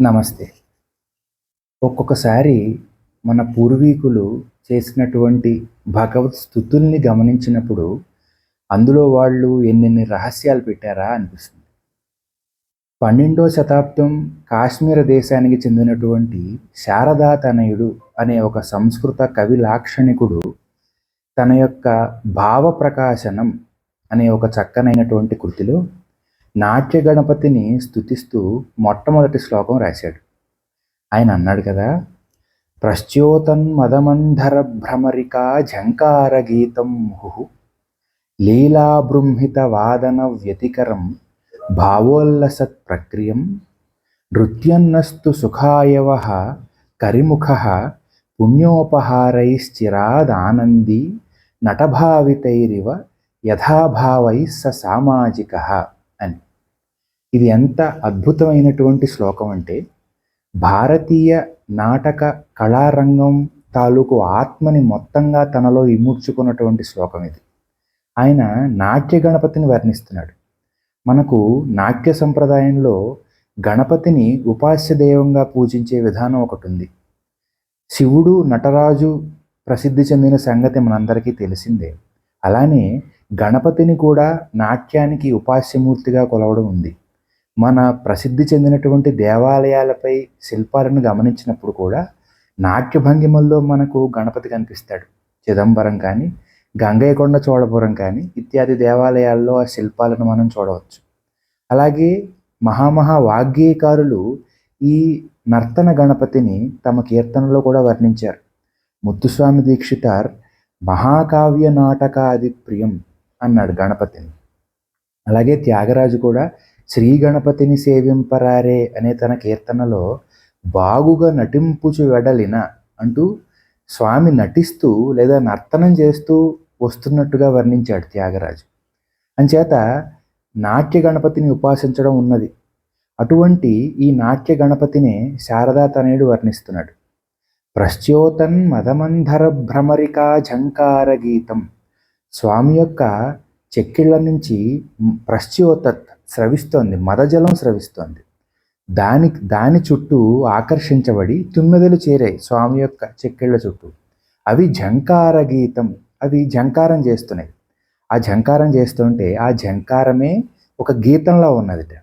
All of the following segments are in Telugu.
నమస్తే. ఒక్కొక్కసారి మన పూర్వీకులు చేసినటువంటి భగవత్ స్థుతుల్ని గమనించినప్పుడు అందులో వాళ్ళు ఎన్నెన్ని రహస్యాలు పెట్టారా అనిపిస్తుంది. పన్నెండో శతాబ్దం కాశ్మీర దేశానికి చెందినటువంటి శారదా తనయుడు అనే ఒక సంస్కృత కవి లాక్షణికుడు తన యొక్క భావ ప్రకాశనం అనే ఒక చక్కనైనటువంటి కృతిలో నాట్య గణపతిని స్థుతిస్తూ మొట్టమొదటి శ్లోకం రాశాడు. ఆయన అన్నాడు కదా ప్రశ్చోతన్ మదమంధర భ్రమరికా ఝంకార గీతం ముహు లీలాబృంహిత వాదన వ్యతికరం భావోల్లసత్ ప్రక్రియం నృత్యన్నస్తు సుఖాయవ కరిముఖ పుణ్యోపహారైశ్చిరాదానందీ నటభావితైరివ యథాభావై స సామాజిక. ఇది ఎంత అద్భుతమైనటువంటి శ్లోకం అంటే భారతీయ నాటక కళారంగం తాలూకు ఆత్మని మొత్తంగా తనలో ఇముడ్చుకున్నటువంటి శ్లోకం ఇది. ఆయన నాట్య గణపతిని వర్ణిస్తున్నాడు. మనకు నాట్య సంప్రదాయంలో గణపతిని ఉపాస్య దైవంగా పూజించే విధానం ఒకటి ఉంది. శివుడు నటరాజు ప్రసిద్ధి చెందిన సంగతి మనందరికీ తెలిసిందే. అలానే గణపతిని కూడా నాట్యానికి ఉపాస్యమూర్తిగా కొలవడం ఉంది. మన ప్రసిద్ధి చెందినటువంటి దేవాలయాలపై శిల్పాలను గమనించినప్పుడు కూడా నాట్య భంగిమల్లో మనకు గణపతి కనిపిస్తాడు. చిదంబరం కానీ గంగైకొండ చోళపురం కానీ ఇత్యాది దేవాలయాల్లో ఆ శిల్పాలను మనం చూడవచ్చు. అలాగే మహామహా వాగ్గేయకారులు ఈ నర్తన గణపతిని తమ కీర్తనలో కూడా వర్ణించారు. ముత్తుస్వామి దీక్షితార్ మహాకావ్య నాటకాది ప్రియం అన్నాడు గణపతిని. అలాగే త్యాగరాజు కూడా శ్రీ గణపతిని సేవింపరారే అనే తన కీర్తనలో బాగుగా నటింపుచు వెడలిన అంటూ స్వామి నటిస్తూ లేదా నర్తనం చేస్తూ వస్తున్నట్టుగా వర్ణించాడు త్యాగరాజు. అంచేత నాట్య గణపతిని ఉపాసించడం ఉన్నది. అటువంటి ఈ నాట్య గణపతినే శారదా తనయుడు వర్ణిస్తున్నాడు. ప్రశ్చోతన్ మదమంధర భ్రమరికా ఝంకార గీతం. స్వామి యొక్క చెక్కిళ్ళ నుంచి ప్రశ్చోతత్ స్రవిస్తోంది మదజలం స్రవిస్తోంది. దాని దాని చుట్టూ ఆకర్షించబడి తుమ్మెదలు చేరాయి స్వామి యొక్క చెక్కిళ్ళ చుట్టూ. అవి ఝంకార గీతం అవి ఝంకారం చేస్తున్నాయి. ఆ ఝంకారం చేస్తుంటే ఆ ఝంకారమే ఒక గీతంలో ఉన్నదిట.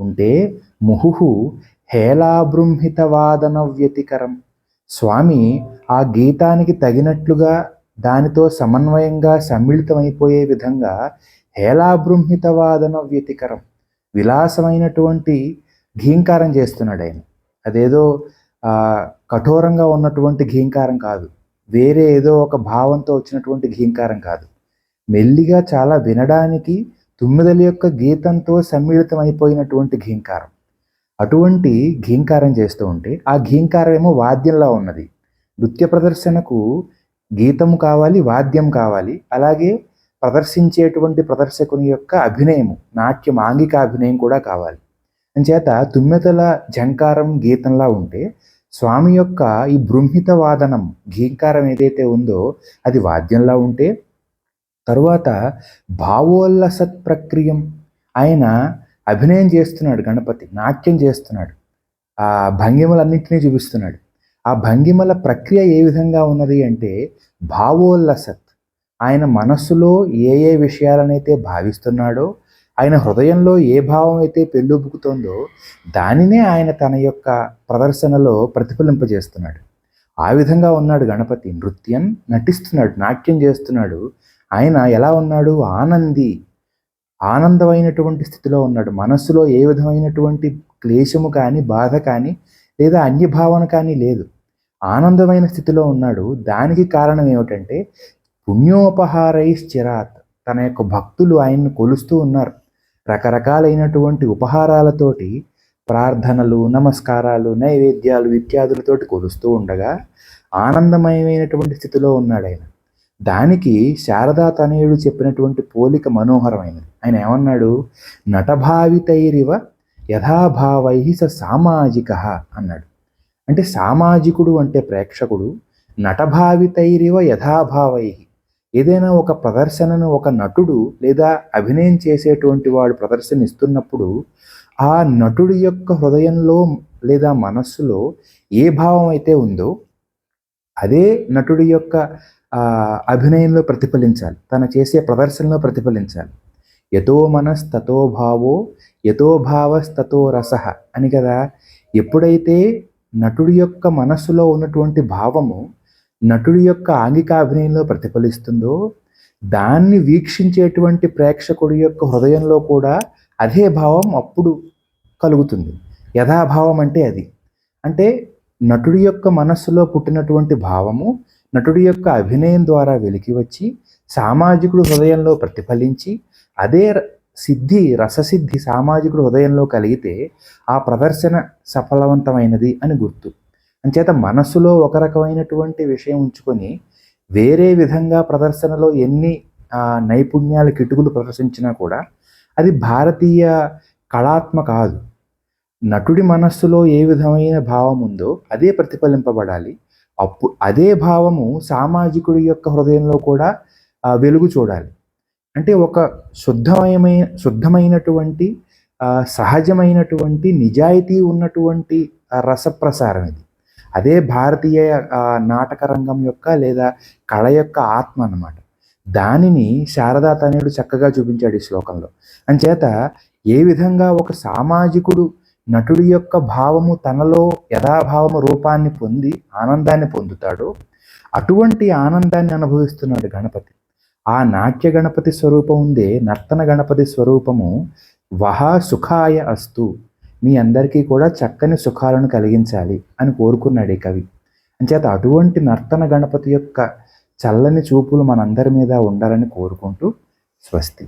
ఉంటే ముహుహు హేలాబృంహిత వాదన వ్యతికరం. స్వామి ఆ గీతానికి తగినట్లుగా దానితో సమన్వయంగా సమ్మిళితమైపోయే విధంగా హేళాబృంహితవాదన వ్యతికరం. విలాసమైనటువంటి ఘీంకారం చేస్తున్నాడు ఆయన అదేదో కఠోరంగా ఉన్నటువంటి ఘీంకారం కాదు. వేరే ఏదో ఒక భావంతో వచ్చినటువంటి ఘీంకారం కాదు. మెల్లిగా చాలా వినడానికి తుమ్మిదల యొక్క గీతంతో సమ్మిళితం అయిపోయినటువంటి ఘీంకారం. అటువంటి ఘీంకారం చేస్తూ ఉంటే ఆ ఘీంకారం ఏమో వాద్యంలా ఉన్నది. నృత్య ప్రదర్శనకు గీతము కావాలి వాద్యం కావాలి. అలాగే ప్రదర్శించేటువంటి ప్రదర్శకుని యొక్క అభినయము నాట్యం ఆంగిక అభినయం కూడా కావాలి. అంచేత తుమ్మెతల జంకారం గీతంలా ఉంటే స్వామి యొక్క ఈ బృంహిత వాదనం ఘీంకారం ఏదైతే ఉందో అది వాద్యంలా ఉంటే తరువాత భావోల్లసత్ ప్రక్రియం ఆయన అభినయం చేస్తున్నాడు గణపతి నాట్యం చేస్తున్నాడు. ఆ భంగిమలన్నింటినీ చూపిస్తున్నాడు. ఆ భంగిమల ప్రక్రియ ఏ విధంగా ఉన్నది అంటే భావోల్లసత్ ఆయన మనస్సులో ఏ ఏ విషయాలనైతే భావిస్తున్నాడో ఆయన హృదయంలో ఏ భావం అయితే పెళ్ళుబుకుతోందో దానినే ఆయన తన యొక్క ప్రదర్శనలో ప్రతిఫలింపజేస్తున్నాడు. ఆ విధంగా ఉన్నాడు గణపతి. నృత్యం నటిస్తున్నాడు నాట్యం చేస్తున్నాడు. ఆయన ఎలా ఉన్నాడు? ఆనంది ఆనందమైనటువంటి స్థితిలో ఉన్నాడు. మనస్సులో ఏ విధమైనటువంటి క్లేశము కానీ బాధ కానీ లేదా అన్యభావన కానీ లేదు. ఆనందమైన స్థితిలో ఉన్నాడు. దానికి కారణం ఏమిటంటే పుణ్యోపహారైశ్చిరాత్. తన యొక్క భక్తులు ఆయన్ను కొలుస్తూ ఉన్నారు. రకరకాలైనటువంటి ఉపహారాలతోటి ప్రార్థనలు నమస్కారాలు నైవేద్యాలు ఇత్యాదులతోటి కొలుస్తూ ఉండగా ఆనందమయమైనటువంటి స్థితిలో ఉన్నాడు ఆయన. దానికి శారదా తనయుడు చెప్పినటువంటి పోలిక మనోహరమైనది. ఆయన ఏమన్నాడు? నటభావితైరివ యథాభావై స సామాజిక అన్నాడు. అంటే సామాజికుడు అంటే ప్రేక్షకుడు నటభావితైరివ యథాభావై ఏదైనా ఒక ప్రదర్శనను ఒక నటుడు లేదా అభినయం చేసేటువంటి వాడు ప్రదర్శన ఇస్తున్నప్పుడు ఆ నటుడి యొక్క హృదయంలో లేదా మనస్సులో ఏ భావం అయితే ఉందో అదే నటుడి యొక్క అభినయంలో ప్రతిఫలించాలి. తన చేసే ప్రదర్శనలో ప్రతిఫలించాలి. యతో మనస్తతో భావో యతో భావస్తతో రస అని కదా. ఎప్పుడైతే నటుడి యొక్క మనస్సులో ఉన్నటువంటి భావము నటుడి యొక్క ఆంగికాభినయంలో ప్రతిఫలిస్తుందో దాన్ని వీక్షించేటువంటి ప్రేక్షకుడి యొక్క హృదయంలో కూడా అదే భావం అప్పుడు కలుగుతుంది. యథాభావం అంటే అది. అంటే నటుడి యొక్క మనస్సులో పుట్టినటువంటి భావము నటుడి యొక్క అభినయం ద్వారా వెలికి వచ్చి సామాజికుడు హృదయంలో ప్రతిఫలించి అదే ర- సిద్ధి రససిద్ధి సామాజికుడు హృదయంలో కలిగితే ఆ ప్రదర్శన సఫలవంతమైనది అని గుర్తు. అంచేత మనస్సులో ఒక రకమైనటువంటి విషయం ఉంచుకొని వేరే విధంగా ప్రదర్శనలో ఎన్ని నైపుణ్యాల కిటుకులు ప్రదర్శించినా కూడా అది భారతీయ కళాత్మ కాదు. నటుడి మనస్సులో ఏ విధమైన భావం ఉందో అదే ప్రతిఫలింపబడాలి. అప్పుడు అదే భావము సామాజికుడి యొక్క హృదయంలో కూడా వెలుగు చూడాలి. అంటే ఒక శుద్ధమయమైన శుద్ధమైనటువంటి సహజమైనటువంటి నిజాయితీ ఉన్నటువంటి రసప్రసారం ఇది అదే భారతీయ నాటకరంగం నాటక రంగం యొక్క లేదా కళ యొక్క ఆత్మ అన్నమాట. దానిని శారదా తనయుడు చక్కగా చూపించాడు ఈ శ్లోకంలో. అంచేత ఏ విధంగా ఒక సామాజికుడు నటుడి యొక్క భావము తనలో యథాభావము రూపాన్ని పొంది ఆనందాన్ని పొందుతాడో అటువంటి ఆనందాన్ని అనుభవిస్తున్నాడు గణపతి. ఆ నాట్య గణపతి స్వరూపం ఉందే నర్తన గణపతి స్వరూపము వహా సుఖాయ అస్తు మీ అందరికీ కూడా చక్కని సుఖాలను కలిగించాలి అని కోరుకున్నాడు ఈ కవి. అంచేత అటువంటి నర్తన గణపతి యొక్క చల్లని చూపులు మనందరి మీద ఉండాలని కోరుకుంటూ స్వస్తి.